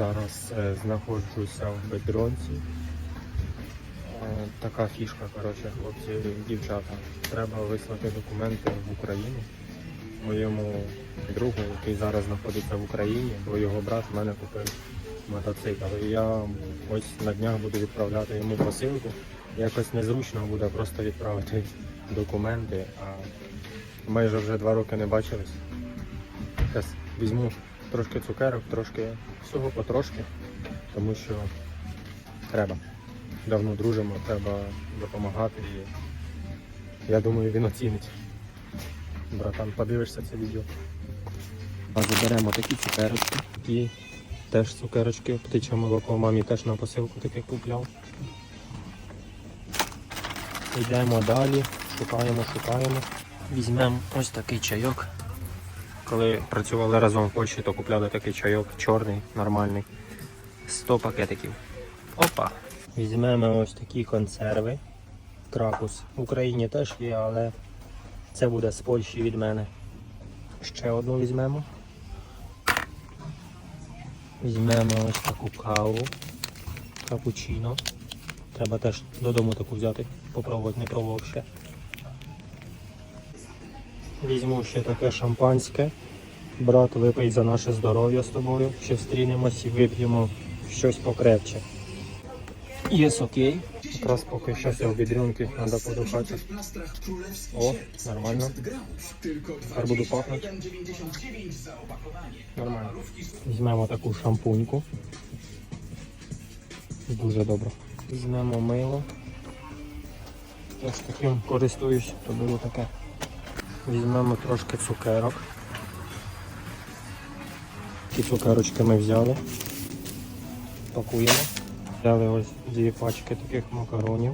Зараз е, знаходжуся в бедронці. Е, така фішка, коротше, хлопці, дівчата. Треба вислати документи в Україну моєму другу, який зараз знаходиться в Україні, бо його брат в мене купив мотоцикл. Я ось на днях буду відправляти йому посилку. Якось незручно буде просто відправити документи, а майже вже два роки не бачились. Зараз візьму трошки цукерок, трошки всього потрошки, тому що треба. Давно дружимо, треба допомагати і я думаю, він оцінить. Братан, подивишся це відео. А заберемо такі цукерочки. Такі теж цукерочки, птиче молоко, мамі теж на посилку таке купляв. Йдемо далі, шукаємо, шукаємо. Візьмемо ось такий чайок. Коли працювали разом в Польщі, то купляли такий чайок чорний, нормальний. 100 пакетиків. Опа! Візьмемо ось такі консерви. Кракус. В Україні теж є, але це буде з Польщі від мене. Ще одну візьмемо. Візьмемо ось таку каву. Капучино. Треба теж додому таку взяти, попробувати, не пробував ще. Візьму ще таке шампанське. Брат, випий за наше здоров'я з тобою. Ще встрінемось і вип'ємо щось покрепче. Єс, окей. Якраз поки що в бідрюнки треба подухати. О, нормально. Тепер буду пахнути. Нормально. Візьмемо таку шампуньку. Дуже добре. Візьмемо мило. Я ж таким користуюсь, то беру таке. Візьмемо трошки цукерок. Ті цукерочки ми взяли. Пакуємо. Взяли ось дві пачки таких макаронів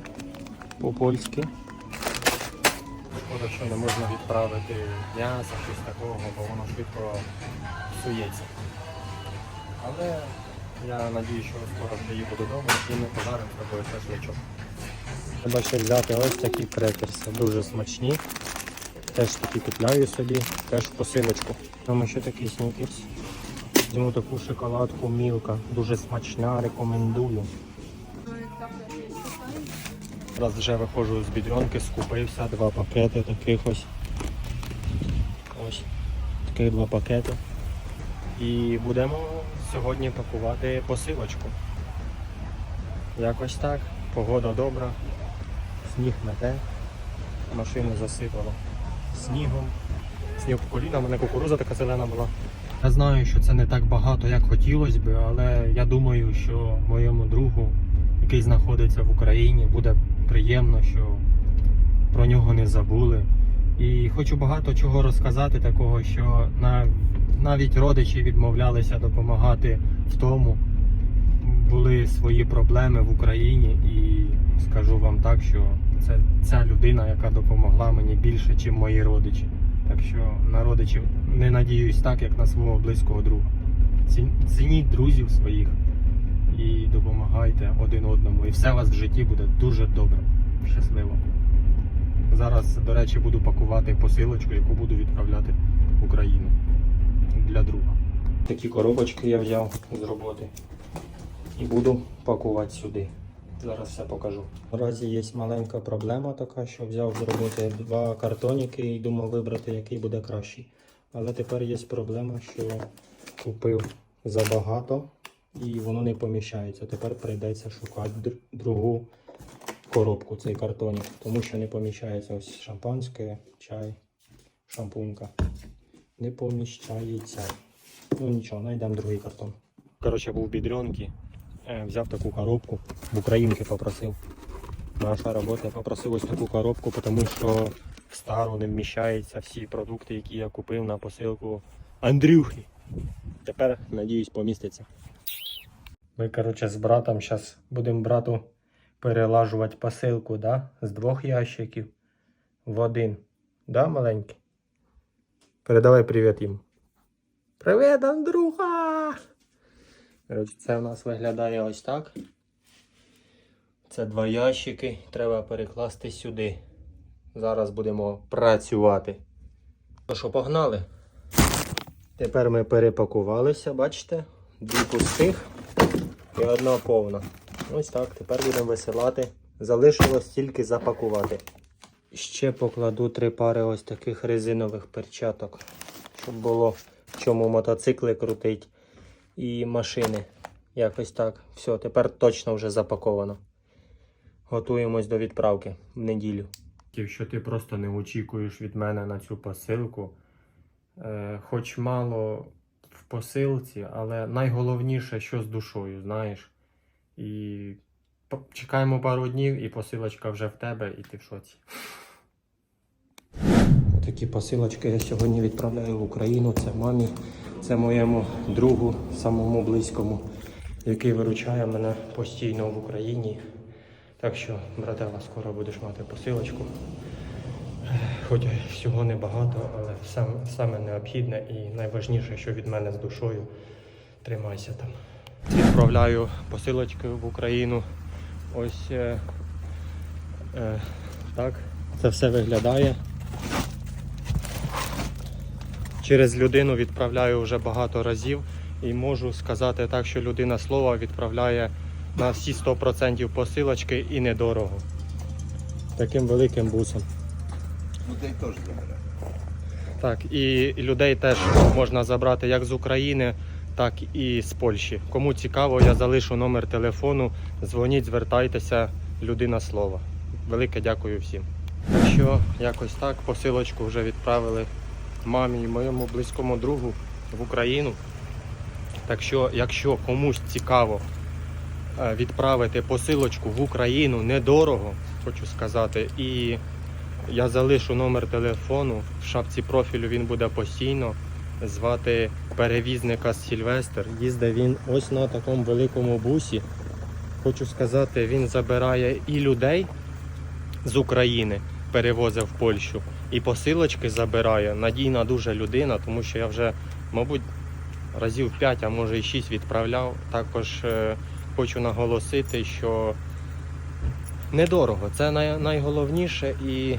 по-польськи. Шкода, що не можна відправити м'ясо, щось такого, бо воно швидко псується. Але я надію, що скоро приїду додому і ми пожаримо з тобою шашличок. Треба ще взяти ось такі крекерси, дуже смачні. Теж такі купляю собі, теж посилочку. Там ще такий снікерс. Візьму таку шоколадку Мілка, дуже смачна, рекомендую. Зараз вже виходжу з бідрянки, скупився, два пакети таких ось. Ось. Таких два пакети. І будемо сьогодні пакувати посилочку. Якось так. Погода добра, сніг мете, машину засипало снігом. Сніг по коліна, мене кукуруза така зелена була. Я знаю, що це не так багато, як хотілося б, але я думаю, що моєму другу, який знаходиться в Україні, буде приємно, що про нього не забули. І хочу багато чого розказати, такого, що навіть родичі відмовлялися допомагати в тому. Були свої проблеми в Україні, і скажу вам так, що це ця людина, яка допомогла мені більше, ніж мої родичі. Так що на родичів не надіюсь так, як на свого близького друга. Цініть друзів своїх і допомагайте один одному. І все у вас в житті буде дуже добре, щасливо. Зараз, до речі, буду пакувати посилочку, яку буду відправляти в Україну для друга. Такі коробочки я взяв з роботи і буду пакувати сюди. Зараз все покажу. Наразі є маленька проблема така, що взяв зробити два картоніки і думав вибрати, який буде кращий. Але тепер є проблема, що купив забагато і воно не поміщається. Тепер прийдеться шукати др- другу коробку, цей картонік, тому що не поміщається ось шампанське, чай, шампунька. Не поміщається. Ну нічого, знайдемо другий картон. Коротше, був е, взяв таку коробку, в українки попросив. Наша робота попросив ось таку коробку, тому що в стару не вміщаються всі продукти, які я купив на посилку Андрюхи. Тепер, надіюсь, поміститься. Ми, коротше, з братом зараз будемо брату перелажувати посилку, да? З двох ящиків в один. Да, маленький? Передавай привіт їм. Привіт, Андрюха! Це в нас виглядає ось так. Це два ящики, треба перекласти сюди. Зараз будемо працювати. Ну що, погнали? Тепер ми перепакувалися, бачите? Дві пустих. і одна повна. Ось так, тепер будемо висилати. Залишилось тільки запакувати. Ще покладу три пари ось таких резинових перчаток, щоб було в чому мотоцикли крутить і машини. Якось так. Все, тепер точно вже запаковано. Готуємось до відправки в неділю. Якщо ти просто не очікуєш від мене на цю посилку, е, хоч мало в посилці, але найголовніше, що з душою, знаєш. І чекаємо пару днів, і посилочка вже в тебе, і ти в шоці. Такі посилочки я сьогодні відправляю в Україну. Це мамі, це моєму другу, самому близькому, який виручає мене постійно в Україні. Так що, братела, скоро будеш мати посилочку. Хоч всього небагато, але сам, саме необхідне і найважніше, що від мене з душою. Тримайся там. Відправляю посилочки в Україну. Ось е, е, так. Це все виглядає. Через людину відправляю вже багато разів і можу сказати так, що людина слова відправляє на всі 100% посилочки і недорого. Таким великим бусом. Людей теж забирає. Так, і людей теж можна забрати як з України, так і з Польщі. Кому цікаво, я залишу номер телефону. Дзвоніть, звертайтеся, людина слова. Велике дякую всім. Так що якось так, посилочку вже відправили мамі і моєму близькому другу в Україну. Так що, якщо комусь цікаво е, відправити посилочку в Україну недорого, хочу сказати, і я залишу номер телефону. В шапці профілю він буде постійно. Звати перевізника Сільвестр. Їздить він ось на такому великому бусі. Хочу сказати, він забирає і людей з України, перевозить в Польщу, і посилочки забирає. Надійна дуже людина, тому що я вже, мабуть, разів 5, а може і 6 відправляв. Також е, хочу наголосити, що недорого. Це най- найголовніше і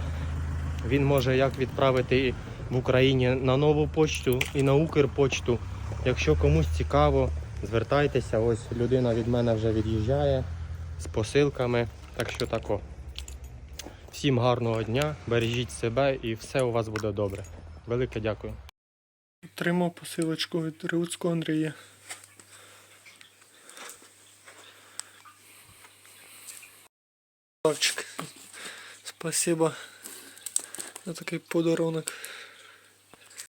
він може як відправити в Україні на нову почту і на Укрпочту. Якщо комусь цікаво, звертайтеся. Ось людина від мене вже від'їжджає з посилками. Так що тако. Всім гарного дня, бережіть себе і все у вас буде добре. Велике дякую. Отримав посилочку від Ревуцького Андрія. Спасибо за такий подарунок.